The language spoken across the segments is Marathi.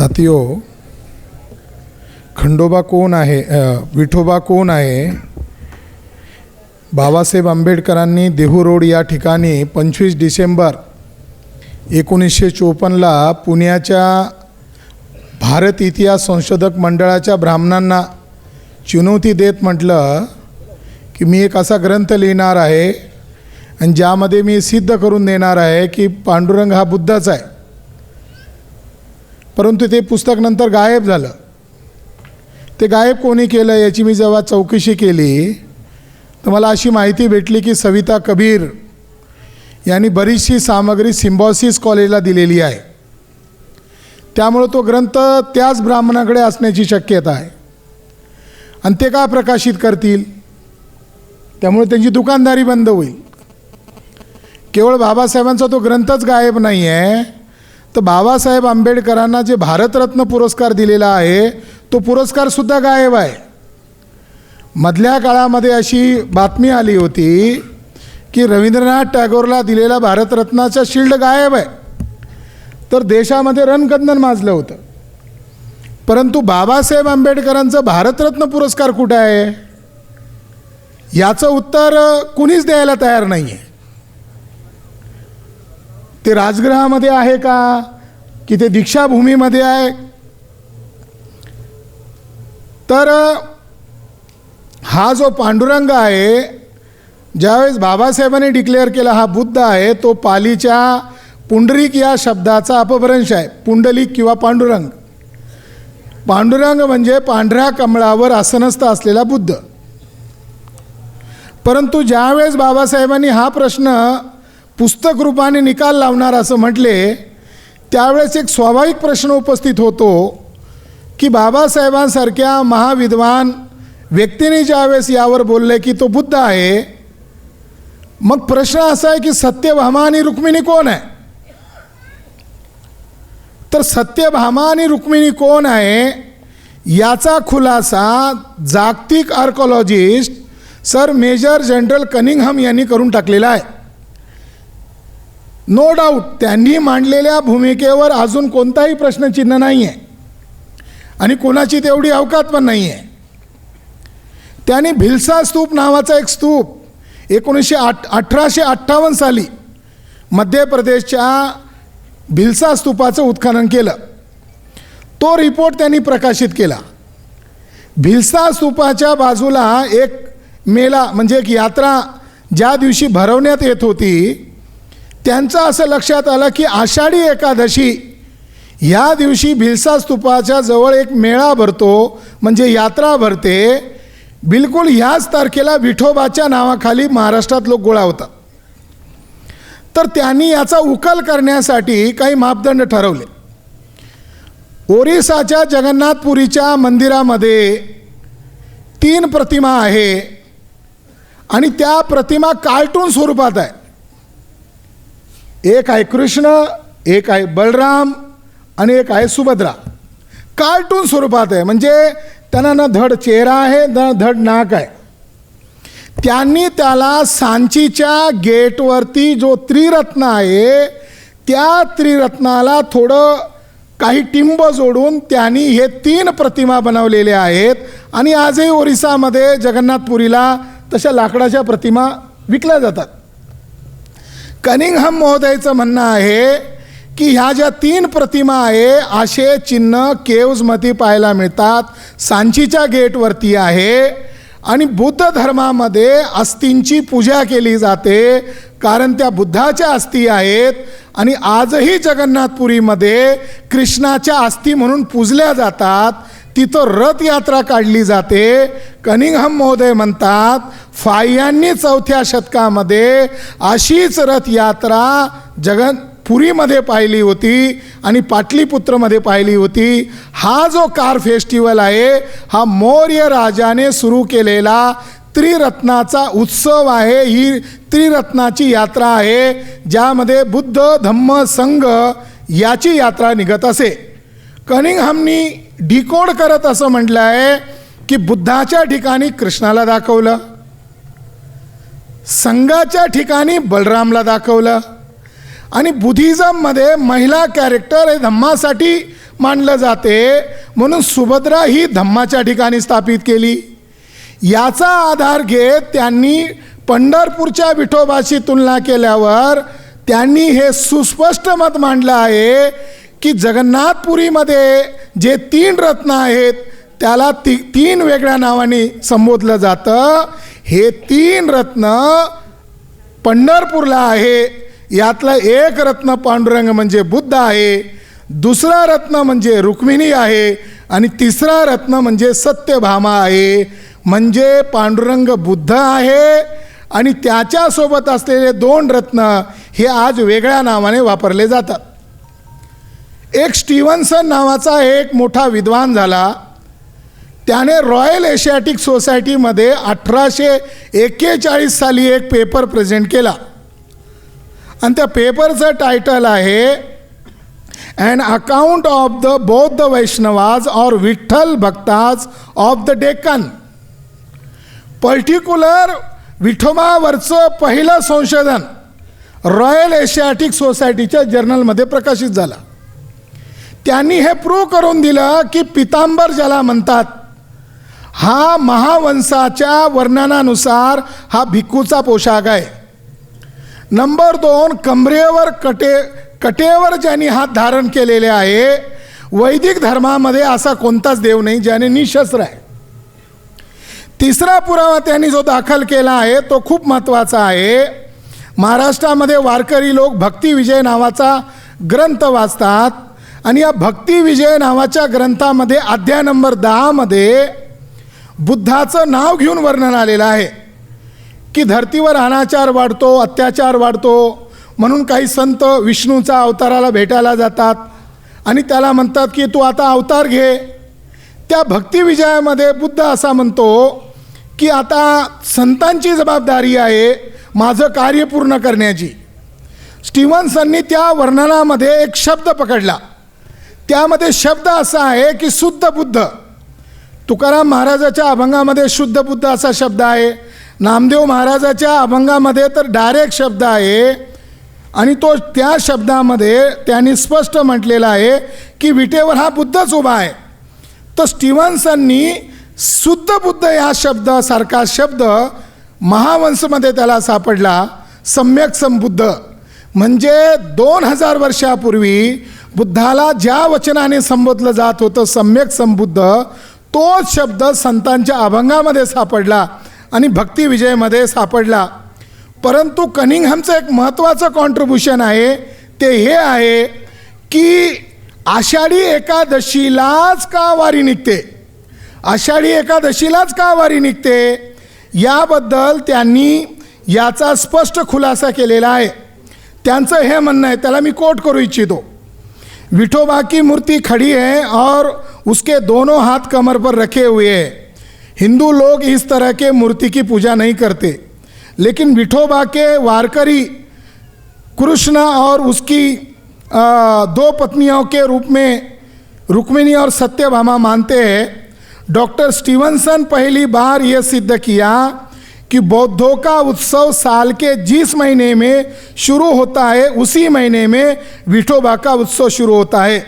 साथियो खंडोबा कोण आहे? विठोबा कोण आहे? बाबासाहेब आंबेडकरांनी देहू रोड या ठिकाणी पंचवीस डिसेंबर एकोणीसशे चोपन्नला पुण्याच्या भारत इतिहास संशोधक मंडळाच्या ब्राह्मणांना चुनौती देत म्हटलं की मी एक असा ग्रंथ लिहिणार आहे आणि ज्यामध्ये मी सिद्ध करून देणार आहे की पांडुरंग हा बुद्धाच आहे. परंतु ते पुस्तक नंतर गायब झालं. ते गायब कोणी केलं याची मी जेव्हा चौकशी केली तर मला अशी माहिती भेटली की सविता कबीर यांनी बरीचशी सामग्री सिम्बॉसिस कॉलेजला दिलेली आहे. त्यामुळं तो ग्रंथ त्याच ब्राह्मणाकडे असण्याची शक्यता आहे. आणि ते का प्रकाशित करतील? त्यामुळे त्यांची दुकानदारी बंद होईल. केवळ बाबासाहेबांचा तो ग्रंथच गायब नाही आहे तर बाबासाहेब आंबेडकरांना जे भारतरत्न पुरस्कार दिलेला आहे तो पुरस्कारसुद्धा गायब आहे. मधल्या काळामध्ये अशी बातमी आली होती की रवींद्रनाथ टागोरला दिलेला भारतरत्नाचा शिल्ड गायब आहे. तर देशामध्ये रणकंदन माजलं होतं. परंतु बाबासाहेब आंबेडकरांचं भारतरत्न पुरस्कार कुठं आहे? याचं उत्तर कुणीच द्यायला तयार नाही आहे ते राजगृहामध्ये आहे का? की ते दीक्षाभूमीमध्ये आहे? तर हा जो पांडुरंग आहे ज्यावेळेस बाबासाहेबांनी डिक्लेअर केला हा बुद्ध आहे तो पालीच्या पुंडरीक या शब्दाचा अपभ्रंश आहे. पुंडलिक किंवा पांडुरंग. पांडुरंग म्हणजे पांढऱ्या कमळावर आसनस्थ असलेला बुद्ध. परंतु ज्यावेळेस बाबासाहेबांनी हा प्रश्न पुस्तक रूपाने निकाल लावणार असं म्हटले त्यावेळेस एक स्वाभाविक प्रश्न उपस्थित होतो की बाबासाहेबांसारख्या महाविद्वान व्यक्तीने ज्यावेळेस यावर बोलले की तो बुद्ध आहे मग प्रश्न असा आहे की सत्यभामा आणि रुक्मिणी कोण आहे? तर सत्यभामा आणि रुक्मिणी कोण आहे याचा खुलासा जागतिक archaeologist sir major general Cunningham यांनी करून टाकलेला आहे. नो डाऊट त्यांनी मांडलेल्या भूमिकेवर अजून कोणताही प्रश्नचिन्ह नाही आहे आणि कोणाची तेवढी अवकात पण नाही आहे त्यांनी भिल्सा स्तूप नावाचा एक स्तूप एकोणीसशे आठ अठराशे अठ्ठावन्न साली मध्य प्रदेशच्या भिल्सा स्तूपाचं उत्खनन केलं. तो रिपोर्ट त्यांनी प्रकाशित केला. भिल्सा स्तूपाच्या बाजूला एक मेला म्हणजे एक यात्रा ज्या दिवशी भरवण्यात येत होती त्यांचं असं लक्षात आलं की आषाढी एकादशी या दिवशी भिलसा स्तूपाच्या जवळ एक मेळा भरतो म्हणजे यात्रा भरते. बिलकुल ह्याच तारखेला विठोबाच्या नावाखाली महाराष्ट्रात लोक गोळा होतात. तर त्यांनी याचा उकल करण्यासाठी काही मापदंड ठरवले. ओरिसाच्या जगन्नाथपुरीच्या मंदिरामध्ये तीन प्रतिमा आहे आणि त्या प्रतिमा कार्टून स्वरूपात आहे. एक आहे कृष्ण एक आहे बलराम आणि एक आहे सुभद्रा. कार्टून स्वरूपात आहे. म्हणजे त्यांना ना धड चेहरा आहे ना धड नाक आहे. त्यांनी त्याला सांचीच्या गेटवरती जो त्रिरत्न आहे त्या त्रिरत्नाला थोडं काही टिंब जोडून त्यांनी हे तीन प्रतिमा बनवलेले आहेत. आणि आजही ओरिसामध्ये जगन्नाथपुरीला तशा लाकडाच्या प्रतिमा विकल्या जातात. कनिंगहम महोदयाचं म्हणणं आहे की ह्या ज्या तीन प्रतिमा आहे असे चिन्ह केव्जमध्ये पाहायला मिळतात. सांचीच्या गेटवरती आहे. आणि बुद्ध धर्मामध्ये अस्थींची पूजा केली जाते कारण त्या बुद्धाच्या अस्थी आहेत. आणि आजही जगन्नाथपुरीमध्ये कृष्णाच्या अस्थी म्हणून पूजल्या जातात. तिथं रथयात्रा काढली जाते. कनिंगहम महोदय म्हणतात फायांनी चौथ्या शतकामध्ये अशीच रथयात्रा जगन पुरीमध्ये पाहिली होती आणि पाटलीपुत्रमध्ये पाहिली होती. हा जो कार फेस्टिवल आहे हा मौर्य राजाने सुरू केलेला त्रिरत्नाचा उत्सव आहे. ही त्रिरत्नाची यात्रा आहे ज्यामध्ये बुद्ध धम्म संघ याची यात्रा निघत असे. कनिंगहमनी डिकोड करत असं म्हटलं आहे की बुद्धाच्या ठिकाणी कृष्णाला दाखवलं संघाच्या ठिकाणी बलरामला दाखवलं आणि बुद्धिझममध्ये महिला कॅरेक्टर हे धम्मासाठी मांडलं जाते म्हणून सुभद्रा ही धम्माच्या ठिकाणी स्थापित केली. याचा आधार घेत त्यांनी पंढरपूरच्या विठोबाशी तुलना केल्यावर त्यांनी हे सुस्पष्ट मत मांडलं आहे की जगन्नाथपुरीमध्ये जे तीन रत्न आहेत त्याला ती तीन वेगळ्या नावाने संबोधलं जातं. हे तीन रत्न पंढरपूरला आहे. यातलं एक रत्न पांडुरंग म्हणजे बुद्ध आहे. दुसरा रत्न म्हणजे रुक्मिणी आहे. आणि तिसरा रत्न म्हणजे सत्यभामा आहे. म्हणजे पांडुरंग बुद्ध आहे. आणि त्याच्यासोबत असलेले दोन रत्न हे आज वेगळ्या नावाने वापरले जातात. एक स्टीव्हन्सन नावाचा एक मोठा विद्वान झाला. त्याने रॉयल एशियाटिक सोसायटीमध्ये अठराशे एक्केचाळीस साली एक पेपर प्रेझेंट केला. आणि त्या पेपरचं टायटल आहे and account of the Bauddha Vaishnavas और Vitthal Bhaktas of the Deccan particular विठोबावरचं पहिलं संशोधन रॉयल एशियाटिक सोसायटीच्या जर्नलमध्ये प्रकाशित झालं. त्यांनी हे प्रूव्ह करून दिलं की पितांबर ज्याला म्हणतात हा महावंशाच्या वर्णनानुसार हा भिक्खूचा पोशाख आहे. नंबर दोन कमरेवर कटे कटेवर ज्यांनी हात धारण केलेले आहे वैदिक धर्मामध्ये असा कोणताच देव नाही ज्याने निशस्त्र आहे. तिसरा पुरावा त्यांनी जो दाखल केला आहे तो खूप महत्त्वाचा आहे. महाराष्ट्रामध्ये वारकरी लोक भक्तिविजय नावाचा ग्रंथ वाचतात. आणि या भक्ती विजय नावाच्या ग्रंथामध्ये अध्याय नंबर दहामध्ये बुद्धाचं नाव घेऊन वर्णन आलेलं आहे की धर्तीवर अनाचार वाढतो अत्याचार वाढतो म्हणून काही संत विष्णूचा अवताराला भेटायला जातात आणि त्याला म्हणतात की तू आता अवतार घे. त्या भक्तिविजयामध्ये बुद्ध असा म्हणतो की आता संतांची जबाबदारी आहे माझं कार्य पूर्ण करण्याची. स्टीव्हन्सननी त्या वर्णनामध्ये एक शब्द पकडला. त्यामध्ये शब्द असा आहे की शुद्ध बुद्ध. तुकाराम महाराजाच्या अभंगामध्ये शुद्ध बुद्ध असा शब्द आहे. नामदेव महाराजाच्या अभंगामध्ये तर डायरेक्ट शब्द आहे. आणि तो त्या शब्दामध्ये त्यांनी स्पष्ट म्हटलेला आहे की विटेवर हा बुद्धच उभा आहे. तर स्टीव्हन्सननी शुद्ध बुद्ध या शब्दासारखा शब्द महावंशमध्ये त्याला सापडला. सम्यक संबुद्ध. म्हणजे दोन हजार वर्षापूर्वी बुद्धाला ज्या वचनाने संबोधलं जात होतं सम्यक संबुद्ध तोच शब्द संतांच्या अभंगामध्ये सापडला आणि भक्ती विजयमध्ये सापडला. परंतु कनिंगहमचं एक महत्त्वाचं कॉन्ट्रीब्युशन आहे ते हे आहे की आषाढी एकादशीलाच का वारी निघते? आषाढी एकादशीलाच का वारी निघते? याबद्दल त्यांनी याचा स्पष्ट खुलासा केलेला आहे. त्यांचं हे म्हणणं आहे त्याला मी कोट करू इच्छितो. विठोबा की मूर्ति खड़ी है और उसके दोनों हाथ कमर पर रखे हुए हैं। हिंदू लोग इस तरह के मूर्ति की पूजा नहीं करते। लेकिन विठोबा के वारकरी कृष्ण और उसकी दो पत्नियों के रूप में रुक्मिणी और सत्यभामा मानते हैं। डॉक्टर स्टीवनसन पहली बार यह सिद्ध किया कि बौद्धों का उत्सव साल के जिस महीने में शुरू होता है उसी महीने में विठोबा का उत्सव शुरू होता है।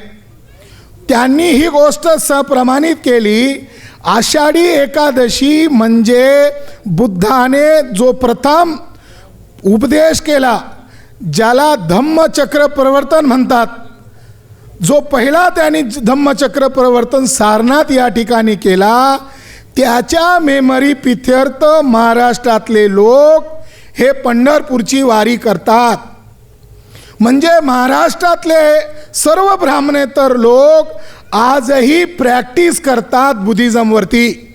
त्यांनी ही गोष्ट सप्रमाणित केली आषाढी एकादशी म्हणजे बुद्धाने जो प्रथम उपदेश केला ज्याला धम्मचक्र प्रवर्तन म्हणतात जो पहिला त्यांनी धम्मचक्र प्रवर्तन सारनाथ या ठिकाणी केला त्याच्या मेमरी पिथ्यर्थ महाराष्ट्रातले लोक हे पंढरपूरची वारी करतात. म्हणजे महाराष्ट्रातले सर्व ब्राह्मणेतर लोक आजही प्रॅक्टिस करतात बुद्धिझमवरती.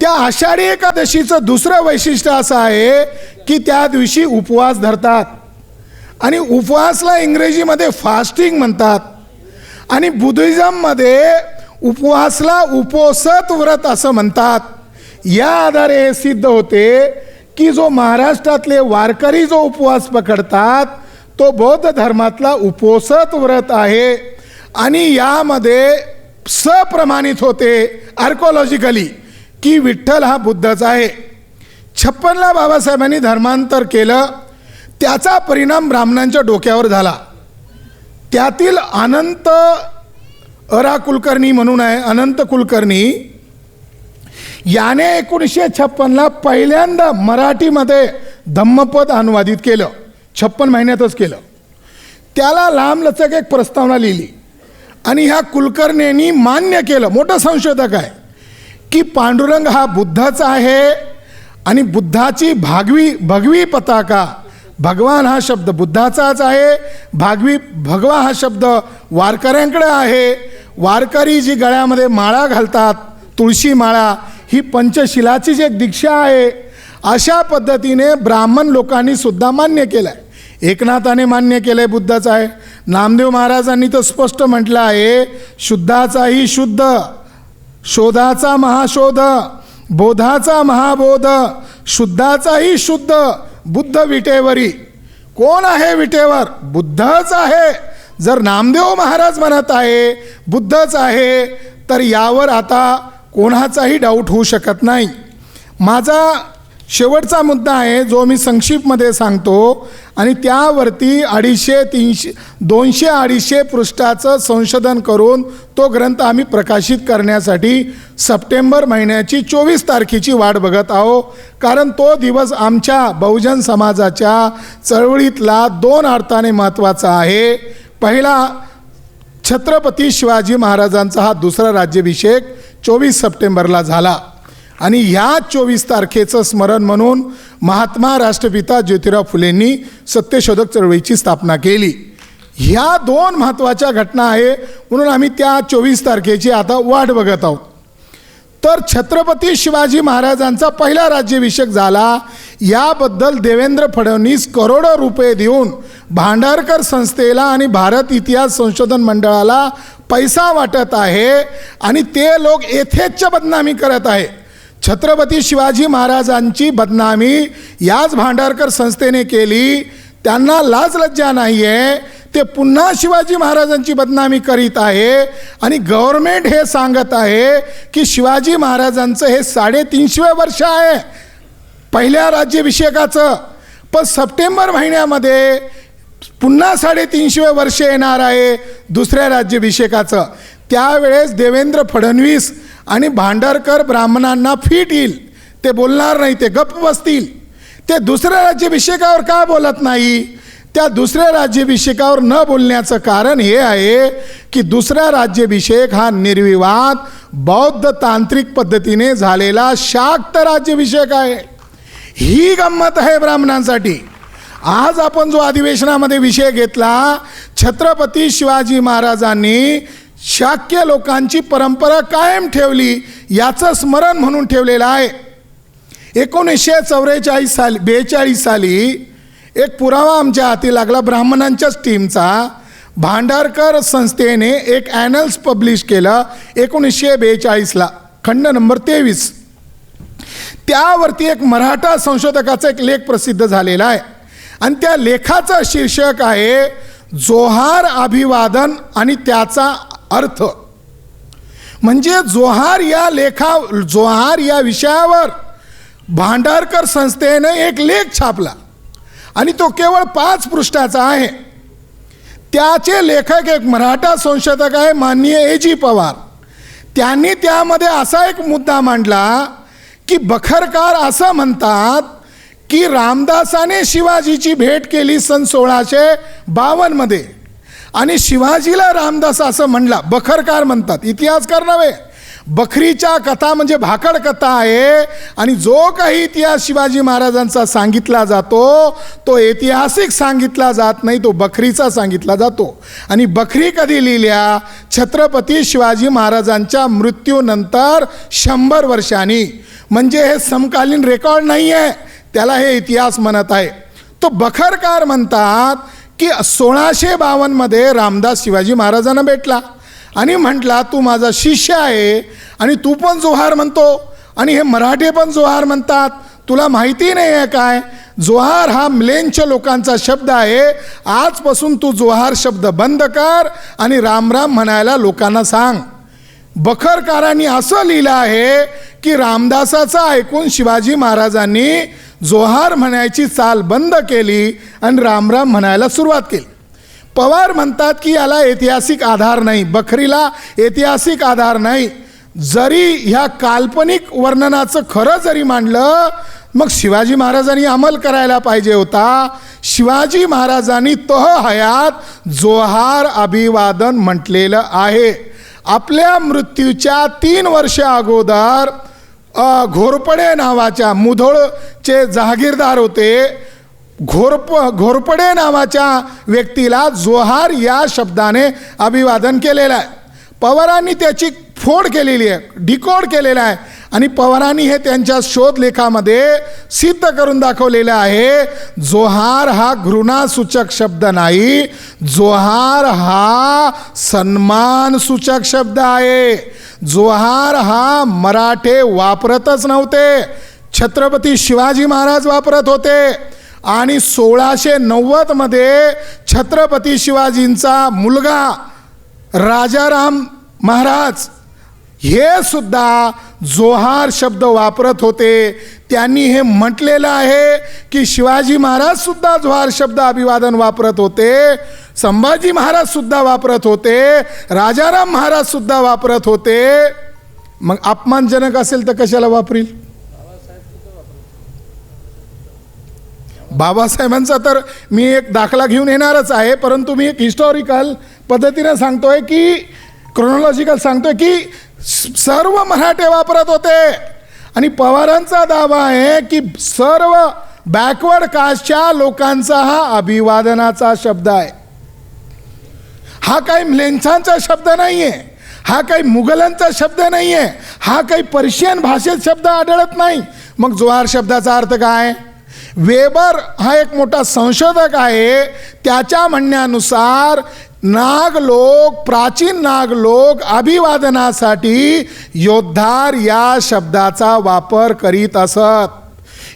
त्या आषाढी एकादशीचं दुसरं वैशिष्ट्य असं आहे की त्या दिवशी उपवास धरतात. आणि उपवासला इंग्रजीमध्ये फास्टिंग म्हणतात. आणि बुद्धिझममध्ये उपवासला उपोसत व्रत असं म्हणतात. या आधारे हे सिद्ध होते की जो महाराष्ट्रातले वारकरी जो उपवास पकडतात तो बौद्ध धर्मातला उपोसत व्रत आहे आणि यामध्ये सप्रमाणित होते आर्कोलॉजिकली की विठ्ठल हा बुद्धच आहे. छप्पनला बाबासाहेबांनी धर्मांतर केलं त्याचा परिणाम ब्राह्मणांच्या डोक्यावर झाला. त्यातील अनंत अरा कुलकर्णी म्हणून आहे अनंत कुलकर्णी. याने एकोणीसशे छप्पनला पहिल्यांदा मराठीमध्ये धम्मपद अनुवादित केलं. छप्पन महिन्यातच केलं. त्याला लांबलचक एक प्रस्तावना लिहिली. आणि ह्या कुलकर्णींनी मान्य केलं. मोठं संशोधक आहे. की पांडुरंग हा बुद्धाचा आहे आणि बुद्धाची भागवी भगवी पताका भगवान हा शब्द बुद्धाचाच आहे. भागवी भगवा हा शब्द वारकऱ्यांकडे आहे. वारकरी जी गळ्यामध्ये माळा घालतात तुळशी माळा ही पंचशिलाची जी एक दीक्षा आहे अशा पद्धतीने ब्राह्मण लोकांनी सुद्धा मान्य केलं आहे एकनाथाने मान्य केलं आहे बुद्धाचं आहे. नामदेव महाराजांनी तर स्पष्ट म्हटलं आहे शुद्धाचाही शुद्ध शोधाचा महाशोध बोधाचा महाबोध शुद्धाचाही शुद्ध बुद्ध विटेवरी. कोण आहे विटेवर? बुद्धच आहे. जर नामदेव महाराज म्हणत आहे बुद्धच आहे तर यावर आता कोणाचाही डाऊट होऊ शकत नाही. माझा शेवटचा मुद्दा आहे जो मी संक्षिप्तमध्ये सांगतो आणि त्यावरती अडीचशे तीनशे दोनशे अडीचशे पृष्ठाचं संशोधन करून तो ग्रंथ आम्ही प्रकाशित करण्यासाठी सप्टेंबर महिन्याची चोवीस तारखेची वाट बघत आहो कारण तो दिवस आमच्या बहुजन समाजाच्या चळवळीतला दोन अर्थाने महत्त्वाचा आहे. पहिला छत्रपती शिवाजी महाराजांचा हा दुसरा राज्याभिषेक चोवीस सप्टेंबरला झाला. आणि ह्या चोवीस तारखेचं स्मरण म्हणून महात्मा राष्ट्रपिता ज्योतिराव फुलेंनी सत्यशोधक चळवळीची स्थापना केली. ह्या दोन महत्त्वाच्या घटना आहे म्हणून आम्ही त्या चोवीस तारखेची आता वाट बघत आहोत. तर छत्रपती शिवाजी महाराजांचा पहिला राज्याभिषेक झाला याबद्दल देवेंद्र फडणवीस करोडो रुपये देऊन भांडारकर संस्थेला आणि भारत इतिहास संशोधन मंडळाला पैसा वाटत आहे आणि ते लोक येथेच बदनामी करत आहे. छत्रपती शिवाजी महाराजांची बदनामी याच भांडारकर संस्थेने केली. त्यांना लाज लज्जा नाही आहे ते पुन्हा शिवाजी महाराजांची बदनामी करीत आहे. आणि गव्हर्मेंट हे सांगत आहे की शिवाजी महाराजांचं हे साडेतीनशे वर्ष आहे. पहिल्या राज्याभिषेकाचं. पण सप्टेंबर महिन्यामध्ये पुन्हा साडेतीनशे वर्ष येणार आहे दुसऱ्या राज्याभिषेकाचं. त्यावेळेस देवेंद्र फडणवीस आणि भांडारकर ब्राह्मणांना फिट येईल. ते बोलणार नाही ते गप्प बसतील. ते दुसऱ्या राज्याभिषेकावर का बोलत नाही? त्या दुसऱ्या राज्याभिषेकावर न बोलण्याचं कारण हे आहे की दुसरा राज्याभिषेक हा निर्विवाद बौद्ध तांत्रिक पद्धतीने झालेला शाक्त राज्याभिषेक आहे. ही गंमत आहे ब्राह्मणांसाठी. आज आपण जो अधिवेशनामध्ये विषय घेतला छत्रपती शिवाजी महाराजांनी शाक्य लोकांची परंपरा कायम ठेवली याचं स्मरण म्हणून ठेवलेलं आहे. एकोणीसशे चौवेचाळीस साली बेचाळीस साली एक पुरावा आमच्या हाती लागला ब्राह्मणांच्याच टीमचा भांडारकर संस्थेने एक ॲनल्स पब्लिश केलं एकोणीसशे बेचाळीसला खंड नंबर तेवीस. त्यावरती एक मराठा संशोधकाचा एक लेख प्रसिद्ध झालेला आहे. आणि त्या लेखाचं शीर्षक आहे जोहार अभिवादन आणि त्याचा अर्थ. म्हणजे जोहार या लेखा जोहार या विषयावर भांडारकर संस्थेने एक लेख छापला. आणि तो केवळ पाच पृष्ठाचा आहे. त्याचे लेखक एक मराठा संशोधक आहे माननीय ए जी पवार. त्यांनी त्यामध्ये असा एक मुद्दा मांडला की बखरकार असं म्हणतात की रामदासाने शिवाजीची भेट केली सन सोळाशे बावन्नमध्ये आणि शिवाजीला रामदास असं म्हणला. बखरकार म्हणतात. इतिहासकार नव्हे. बखरीच्या कथा म्हणजे भाकड कथा आहे. आणि जो काही इतिहास शिवाजी महाराजांचा सांगितला जातो तो ऐतिहासिक सांगितला जात नाही तो बखरीचा सांगितला जातो. आणि बखरी कधी लिहिल्या? छत्रपती शिवाजी महाराजांच्या मृत्यूनंतर शंभर वर्षांनी. म्हणजे हे समकालीन रेकॉर्ड नाही आहे त्याला हे इतिहास म्हणत आहे. तो बखरकार म्हणतात की सोळाशे बावन्नमध्ये रामदास शिवाजी महाराजांना भेटला. आणि म्हटला तू माझा शिष्य आहे आणि तू पण जोहार म्हणतो आणि हे मराठे पण जोहार म्हणतात. तुला माहिती नाही आहे काय? जोहार हा म्लेंच लोकांचा शब्द आहे. आजपासून तू जोहार शब्द बंद कर आणि राम राम म्हणायला लोकांना सांग. बखरकारांनी असं लिहिलं आहे की रामदासाचं ऐकून शिवाजी महाराजांनी जोहार म्हणायची चाल बंद केली आणि रामराम म्हणायला सुरुवात केली. पवार म्हणतात की याला ऐतिहासिक आधार नाही बखरीला ऐतिहासिक आधार नाही. जरी ह्या काल्पनिक वर्णनाचं खरं जरी मांडलं मग शिवाजी महाराजांनी अंमल करायला पाहिजे होता. शिवाजी महाराजांनी तह हयात जोहार अभिवादन म्हटलेलं आहे. आपल्या मृत्यूच्या तीन वर्ष अगोदर घोरपडे नावाच्या मुधोळचे जहागीरदार होते. घोरप घोरपडे नावाच्या व्यक्तीला जोहार या शब्दाने अभिवादन केलेलं आहे. पवारांनी त्याची फोड केलेली आहे डिकोड केलेला आहे. आणि पवारांनी हे त्यांच्या शोधलेखामध्ये सिद्ध करून दाखवलेलं आहे जोहार हा घृणासूचक शब्द नाही जोहार हा सन्मानसूचक शब्द आहे जोहार हा मराठे वापरतच नव्हते छत्रपती शिवाजी महाराज वापरत होते आणि सोळाशे नव्वदमध्ये छत्रपती शिवाजींचा मुलगा राजाराम महाराज हे सुद्धा जोहार शब्द वापरत होते. त्यांनी हे म्हटलेलं आहे की शिवाजी महाराज सुद्धा जोहार शब्द अभिवादन वापरत होते. संभाजी महाराज सुद्धा वापरत होते. राजाराम महाराज सुद्धा वापरत होते. मग अपमानजनक असेल तर कशाला वापरील? बाबासाहेबांचा तर मी एक दाखला घेऊन येणारच आहे परंतु मी एक हिस्टॉरिकल पद्धतीनं सांगतोय की क्रोनॉलॉजिकल सांगतोय की सर्व मराठे वापरत होते. आणि पवारांचा दावा आहे की सर्व बॅकवर्ड कास्टच्या लोकांचा हा अभिवादनाचा शब्द आहे. हा काही म्लेंछांचा शब्द नाही आहे हा काही मुघलांचा शब्द नाही आहे हा काही पर्शियन भाषेत शब्द आढळत नाही. मग जोहार शब्दाचा अर्थ काय? वेबर हा एक मोठा संशोधक आहे. त्याच्या म्हणण्यानुसार नाग लोक प्राचीन नाग लोक अभिवादनासाठी योद्धार या शब्दाचा वापर करीत असत.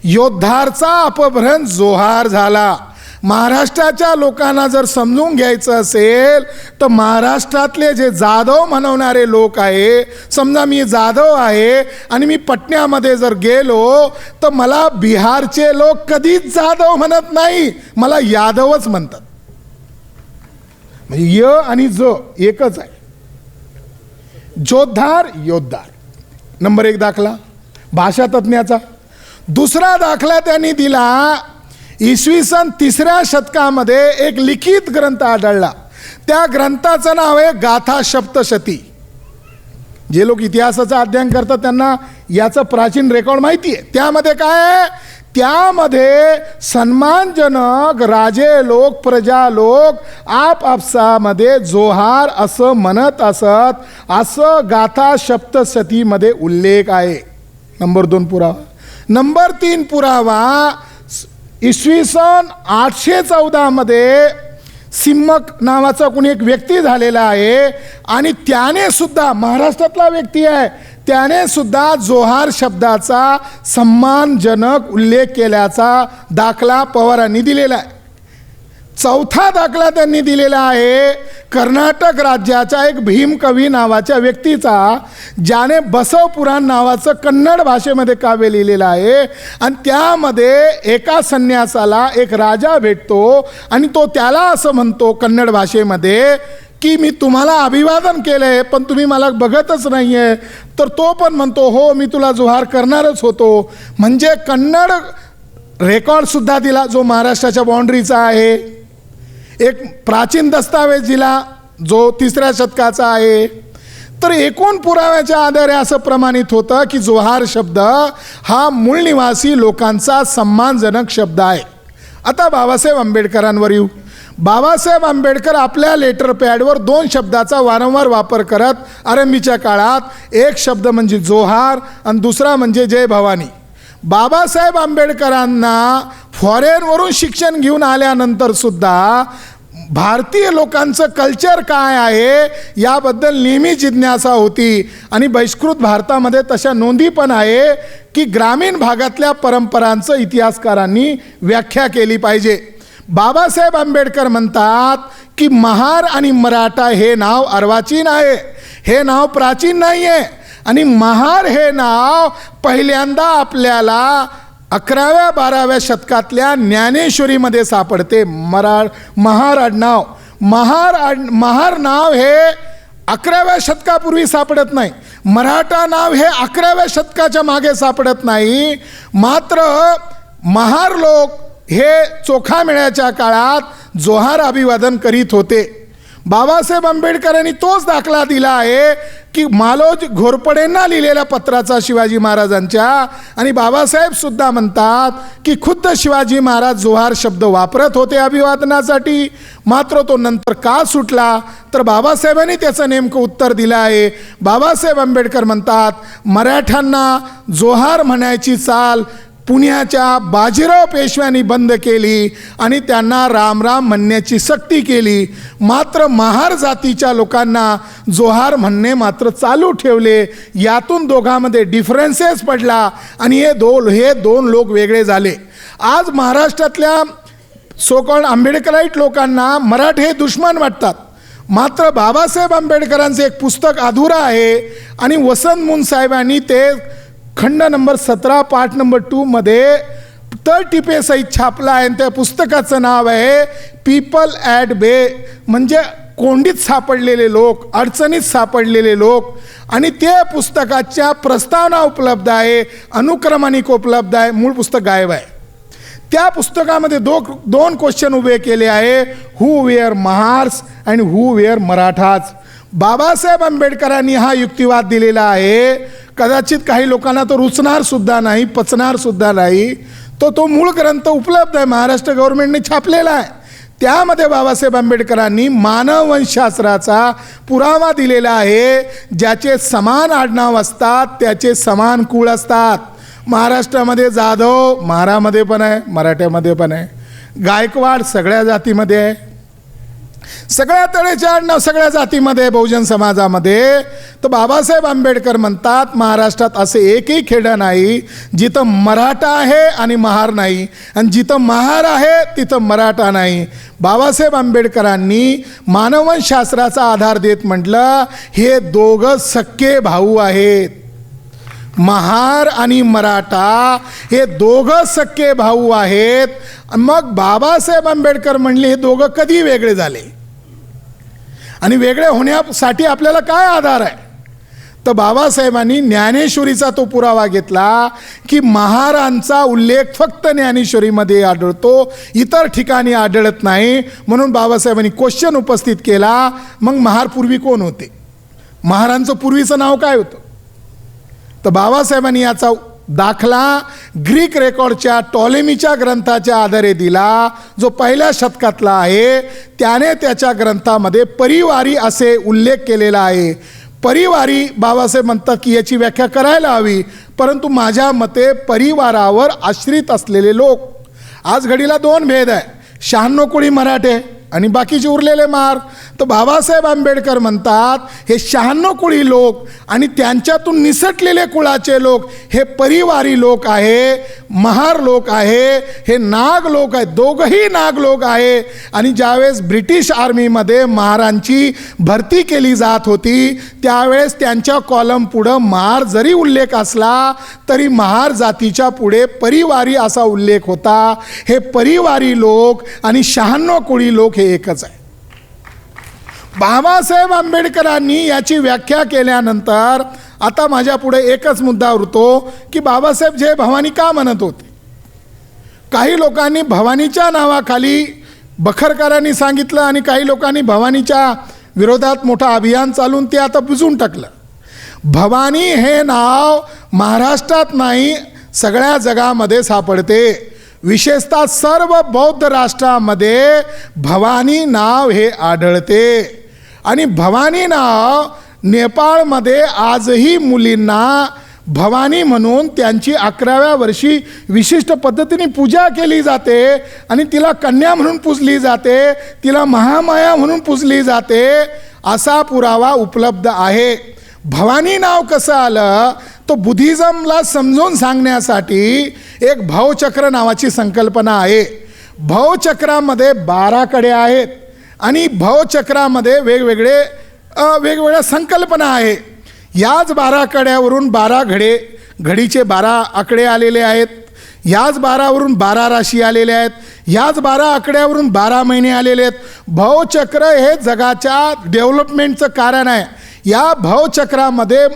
योद्धारचा अपभ्रंश जोहार झाला. महाराष्ट्राच्या लोकांना जर समजून घ्यायचं असेल तर महाराष्ट्रातले जे जाधव म्हणवणारे लोक आहे समजा मी जाधव आहे आणि मी पटण्यामध्ये जर गेलो तर मला बिहारचे लोक कधीच जाधव म्हणत नाही. मला यादवच म्हणतात. म्हणजे य आणि ज एकच आहे. जोद्धार योद्धार. नंबर एक दाखला भाषा तज्ज्ञाचा दुसरा दाखला त्यांनी दिला इसवी सन तिसऱ्या शतकामध्ये एक लिखित ग्रंथ आढळला. त्या ग्रंथाचं नाव आहे गाथा सप्तशती. जे लोक इतिहासाचं अध्ययन करतात त्यांना याचं प्राचीन रेकॉर्ड माहिती आहे. त्यामध्ये काय आहे? त्यामध्ये सन्मानजनक राजे लोक प्रजा लोक आपापसामध्ये जोहार असं म्हणत असत असं गाथा सप्तसतीमध्ये उल्लेख आहे. नंबर दोन पुरावा. नंबर तीन पुरावा इसवी सन आठशे चौदामध्ये सिम्मक नावाचा कुणी एक व्यक्ती झालेला आहे आणि त्याने सुद्धा महाराष्ट्रातला व्यक्ती आहे. त्याने सुद्धा जोहार शब्दाचा सन्मानजनक उल्लेख केल्याचा दाखला पवारांनी दिलेला आहे. चौथा दाखला त्यांनी दिलेला आहे कर्नाटक राज्याच्या एक भीमकवी नावाच्या व्यक्तीचा ज्याने बसव पुराण नावाचं कन्नड भाषेमध्ये काव्य लिहिलेलं आहे. आणि त्यामध्ये एका संन्यासाला एक राजा भेटतो आणि तो त्याला असं म्हणतो कन्नड भाषेमध्ये की मी तुम्हाला अभिवादन केलं आहे पण तुम्ही मला बघतच नाही आहे तर तो पण म्हणतो हो मी तुला जोहार करणारच होतो. म्हणजे कन्नड रेकॉर्डसुद्धा दिला जो महाराष्ट्राच्या बाँड्रीचा आहे. एक प्राचीन दस्तावेज दिला जो तिसऱ्या शतकाचा आहे. तर एकूण पुराव्याच्या आधारे असं प्रमाणित होतं की जोहार शब्द हा मूळ निवासी लोकांचा सन्मानजनक शब्द आहे. आता बाबासाहेब आंबेडकरांवर येऊ. बाबासाहेब आंबेडकर आपल्या लेटर पॅडवर दोन शब्दाचा वारंवार वापर करत आरंभीच्या काळात एक शब्द म्हणजे जोहार आणि दुसरा म्हणजे जय भवानी. बाबासाहेब आंबेडकरांना फॉरेनवरून शिक्षण घेऊन आल्यानंतर सुद्धा भारतीय लोकांचं कल्चर काय आहे याबद्दल नेहमी जिज्ञासा होती. आणि बहिष्कृत भारतामध्ये तशा नोंदी पण आहे की ग्रामीण भागातल्या परंपरांचं इतिहासकारांनी व्याख्या केली पाहिजे. बाबासाहेब आंबेडकर म्हणतात की महार आणि मराठा हे नाव अर्वाचीन आहे. हे नाव प्राचीन नाही आहे आणि महार हे नाव पहिल्यांदा आपल्याला अकराव्या बाराव्या शतकातल्या ज्ञानेश्वरीमध्ये सापडते. मरा महार आडनाव महार आड- महार नाव हे अकराव्या शतकापूर्वी सापडत नाही. मराठा नाव हे अकराव्या शतकाच्या मागे सापडत नाही. मात्र महार लोक हे चोखा मेळ्याच्या काळात जोहार अभिवादन करीत होते. बाबासाहेब आंबेडकरांनी तोच दाखला दिला आहे की मालोज घोरपडेंना लिहिलेल्या पत्राचा शिवाजी महाराजांच्या आणि बाबासाहेब सुद्धा म्हणतात की खुद्द शिवाजी महाराज जोहार शब्द वापरत होते अभिवादनासाठी. मात्र तो नंतर का सुटला? तर बाबासाहेबांनी त्याचं नेमकं उत्तर दिलं आहे. बाबासाहेब आंबेडकर म्हणतात मराठ्यांना जोहार म्हणायची चाल पुण्याच्या बाजीराव पेशव्यांनी बंद केली आणि त्यांना रामराम म्हणण्याची सक्ती केली. मात्र महार जातीच्या लोकांना जोहार म्हणणे मात्र चालू ठेवले. यातून दोघांमध्ये डिफरन्सेस पडला आणि हे दोन हे दोन लोक वेगळे झाले. आज महाराष्ट्रातल्या सोकॉल्ड आंबेडकराईट लोकांना मराठे हे दुश्मन वाटतात. मात्र बाबासाहेब आंबेडकरांचं एक पुस्तक अधुरं आहे आणि वसंत मुन साहेबांनी ते खंड नंबर सतरा पाठ नंबर टूमध्ये तर टिपे सहित छापला आहे. आणि त्या पुस्तकाचं नाव आहे पीपल ॲट बे म्हणजे कोंडीत सापडलेले लोक अडचणीत सापडलेले लोक. आणि ते पुस्तकाच्या प्रस्तावना उपलब्ध आहे अनुक्रमानिक उपलब्ध आहे मूळ पुस्तक गायब आहे. त्या पुस्तकामध्ये दो दोन क्वेश्चन उभे केले आहे. Who were Mahars and who were Marathas Babasaheb आंबेडकरांनी हा युक्तिवाद दिलेला आहे. कदाचित काही लोकांना तो रुचणार सुद्धा नाही पचणार सुद्धा नाही. तो तो मूळ ग्रंथ उपलब्ध आहे महाराष्ट्र गव्हर्नमेंटने छापलेला आहे. त्यामध्ये बाबासाहेब आंबेडकरांनी मानववंशशास्त्राचा पुरावा दिलेला आहे. ज्याचे समान आडनाव असतात त्याचे समान कुळ असतात. महाराष्ट्रामध्ये जाधव महारामध्ये पण आहे मराठ्यामध्ये पण आहे. गायकवाड सगळ्या जातीमध्ये आहे. सगळ्या तळेच्या आडनाव सगळ्या जातीमध्ये बहुजन समाजामध्ये. तर बाबासाहेब आंबेडकर म्हणतात महाराष्ट्रात असे एकही खेडं नाही जिथं मराठा आहे आणि महार नाही. आणि जिथं महार आहे तिथं मराठा नाही. बाबासाहेब आंबेडकरांनी मानवशास्त्राचा आधार देत म्हटलं हे दोघं सक्के भाऊ आहेत. महार आणि मराठा हे दोघं सख्खे भाऊ आहेत. मग बाबासाहेब आंबेडकर म्हणले हे दोघं कधी वेगळे झाले? आणि वेगळे होण्यासाठी आपल्याला काय आधार आहे? तर बाबासाहेबांनी ज्ञानेश्वरीचा तो पुरावा घेतला की महारांचा उल्लेख फक्त ज्ञानेश्वरीमध्ये आढळतो इतर ठिकाणी आढळत नाही. म्हणून बाबासाहेबांनी क्वेश्चन उपस्थित केला मग महार पूर्वी कोण होते? महारांचं पूर्वीचं नाव काय होतं? तर बाबासाहेबांनी याचा दाखला ग्रीक रेकॉर्डच्या टॉलेमीच्या ग्रंथाच्या आधारे दिला. जो पहिल्या शतकातला आहे त्याने त्याच्या ग्रंथामध्ये परिवारी असे उल्लेख केलेला आहे. परिवारी बाबासाहेब म्हणतात की याची व्याख्या करायला हवी परंतु माझ्या मते परिवारावर आश्रित असलेले लोक. आज घडीला दोन भेद आहे. शहाण्णव कोळी मराठे आणि बाकीचे उरलेले मार तर बाबासाहेब आंबेडकर म्हणतात हे शहाण्णव कुळी लोक आणि त्यांच्यातून निसटलेले कुळाचे लोक हे परिवारी लोक आहे महार लोक आहे हे नाग लोक आहेत दोघंही नाग लोक आहे. आणि ज्यावेळेस ब्रिटिश आर्मीमध्ये महारांची भरती केली जात होती त्यावेळेस त्यांच्या कॉलम पुढं महार जरी उल्लेख असला तरी महार जातीच्या पुढे परिवारी असा उल्लेख होता. हे परिवारी लोक आणि शहाण्णव कुळी लोक हे एकच आहे. बाबासाहेब आंबेडकरांनी याची व्याख्या केल्यानंतर आता माझ्या पुढे एकच मुद्दा उरतो की बाबासाहेब जे भवानी का म्हणत होते? काही लोकांनी भवानीच्या नावाखाली बखरकरांनी सांगितलं आणि काही लोकांनी भवानीच्या विरोधात मोठं अभियान चालून ते आता बुजून टाकलं. भवानी हे नाव महाराष्ट्रात नाही सगळ्या जगामध्ये सापडते. विशेषतः सर्व बौद्ध राष्ट्रामध्ये भवानी नाव हे आढळते. आणि भवानी नाव नेपाळमध्ये आजही मुलींना भवानी म्हणून त्यांची अकराव्या वर्षी विशिष्ट पद्धतीने पूजा केली जाते आणि तिला कन्या म्हणून पूजली जाते तिला महामाया म्हणून पूजली जाते असा पुरावा उपलब्ध आहे. भवानी नाव कसं आलं? तो बुद्धिझमला समजून सांगण्यासाठी एक भावचक्र नावाची संकल्पना आहे. भवचक्रामध्ये बारा कडे आहेत आणि भवचक्रामध्ये वेगवेगळे वेगवेगळ्या संकल्पना आहे. याच बारा कड्यावरून बारा घडे घडीचे बारा आकडे आलेले आहेत. याच बारावरून बारा राशी आलेल्या आहेत. याच बारा आकड्यावरून बारा महिने आलेले आहेत. भवचक्र हे जगाच्या डेव्हलपमेंटचं कारण आहे. या भवचक्रामध्ये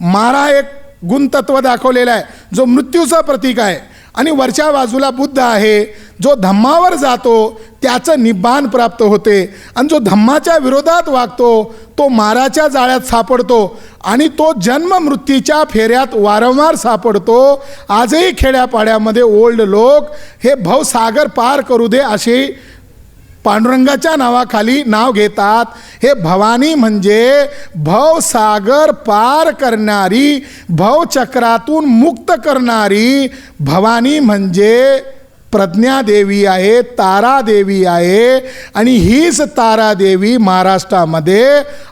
मारा एक गुणतत्व दाखवलेला आहे. जो मृत्यूचं प्रतीक आहे आणि वरच्या बाजूला बुद्ध आहे जो धम्मावर जातो त्याचं निब्बाण प्राप्त होते. आणि जो धम्माच्या विरोधात वागतो तो माराच्या जाळ्यात सापडतो आणि तो जन्म मृत्यूच्या फेऱ्यात वारंवार सापडतो. आजही खेड्यापाड्यामध्ये ओल्ड लोक हे भवसागर पार करू दे अशी पांडुरंगाच्या नावाखाली नाव घेतात. हे भवानी म्हणजे भवसागर पार करणारी भवचक्रातून मुक्त करणारी भवानी म्हणजे प्रज्ञादेवी आहे तारादेवी आहे आणि हीच तारादेवी महाराष्ट्रामध्ये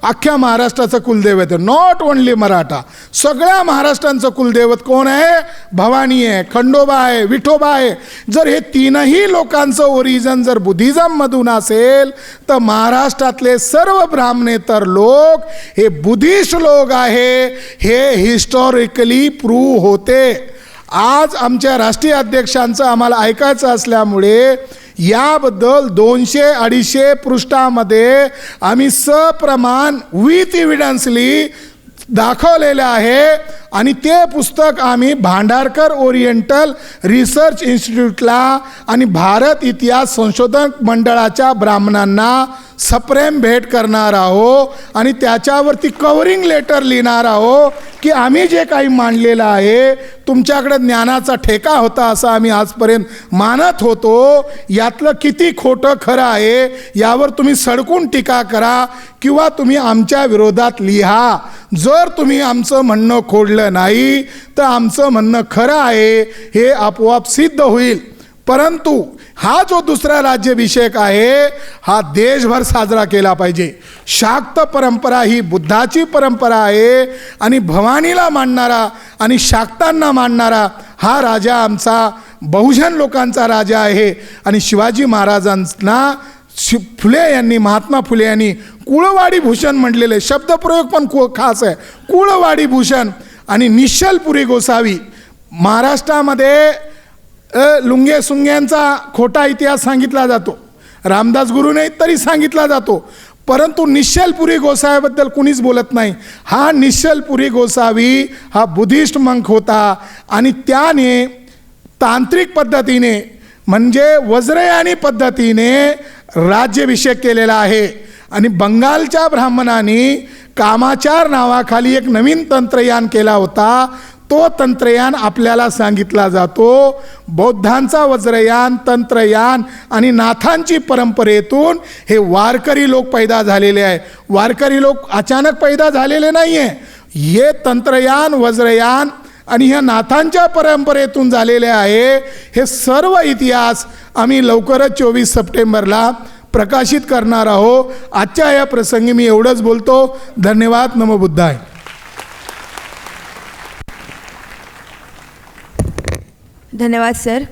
अख्ख्या महाराष्ट्राचं कुलदैवत आहे. नॉट ओनली मराठा सगळ्या महाराष्ट्रांचं कुलदैवत कोण आहे? भवानी आहे खंडोबा आहे विठोबा आहे. जर हे तीनही लोकांचं ओरिजन जर बुद्धिझममधून असेल तर महाराष्ट्रातले सर्व ब्राह्मणेतर लोक हे बुद्धिस्ट लोक आहे हे हिस्टॉरिकली प्रूव्ह होते. आज आमच्या राष्ट्रीय अध्यक्षांचं आम्हाला ऐकायचं असल्यामुळे याबद्दल दोनशे अडीचशे पृष्ठामध्ये आम्ही सप्रमाण विथ इव्हिडन्सली दाखवलेलं आहे. आणि ते पुस्तक आम्ही भांडारकर ओरिएंटल रिसर्च इन्स्टिट्यूटला आणि भारत इतिहास संशोधन मंडळाच्या ब्राह्मणांना सप्रेम भेट करणार आहो आणि त्याच्यावरती कवरिंग लेटर लिहिणार आहो की आम्ही जे काही मांडलेलं आहे तुमच्याकडे ज्ञानाचा ठेका होता असं आम्ही आजपर्यंत मानत होतो. यातलं किती खोटं खरं आहे यावर तुम्ही सडकून टीका करा किंवा तुम्ही आमच्या विरोधात लिहा. जर तुम्ही आमचं म्हणणं खोडलं नाही तर आमचं म्हणणं खरं आहे हे आपोआप सिद्ध होईल. परंतु हा जो दुसरा राज्याभिषेक आहे हा देशभर साजरा केला पाहिजे. शाक्त परंपरा ही बुद्धाची परंपरा आहे आणि भवानीला मानणारा आणि शाक्तांना मानणारा हा राजा आमचा बहुजन लोकांचा राजा आहे. आणि शिवाजी महाराजांना शि फुले यांनी महात्मा फुले यांनी कुळवाडी भूषण म्हटलेले शब्दप्रयोग पण खूप खास आहे. कुळवाडी भूषण आणि निश्चलपुरी गोसावी महाराष्ट्रामध्ये लुंगे सुंग्यांचा खोटा इतिहास सांगितला जातो. रामदास गुरुने तरी सांगितला जातो. परंतु निश्चलपुरी गोसाव्याबद्दल कुणीच बोलत नाही. हा निश्चलपुरी गोसावी हा बुद्धिस्ट मंक होता आणि त्याने तांत्रिक पद्धतीने म्हणजे वज्रयानी पद्धतीने राज्याभिषेक केलेला आहे. आणि बंगालच्या ब्राह्मणांनी कामाचार नावाखाली एक नवीन तंत्रयान केला होता तो तंत्रयान आपल्याला सांगितला जातो. बौद्धांचा वज्रयान तंत्रयान आणि नाथांची परंपरेतून हे वारकरी लोक पैदा झालेले आहे वारकरी लोक अचानक पैदा झालेले नाही आहे हे तंत्रयान वज्रयान आणि ह्या नाथांच्या परंपरेतून झालेले आहे. हे सर्व इतिहास आम्ही लवकरच चोवीस सप्टेंबरला प्रकाशित करणार आहो आजच्या या प्रसंगी मी एवढंच बोलतो. धन्यवाद. नमबुद्धाय धन्यवाद सर.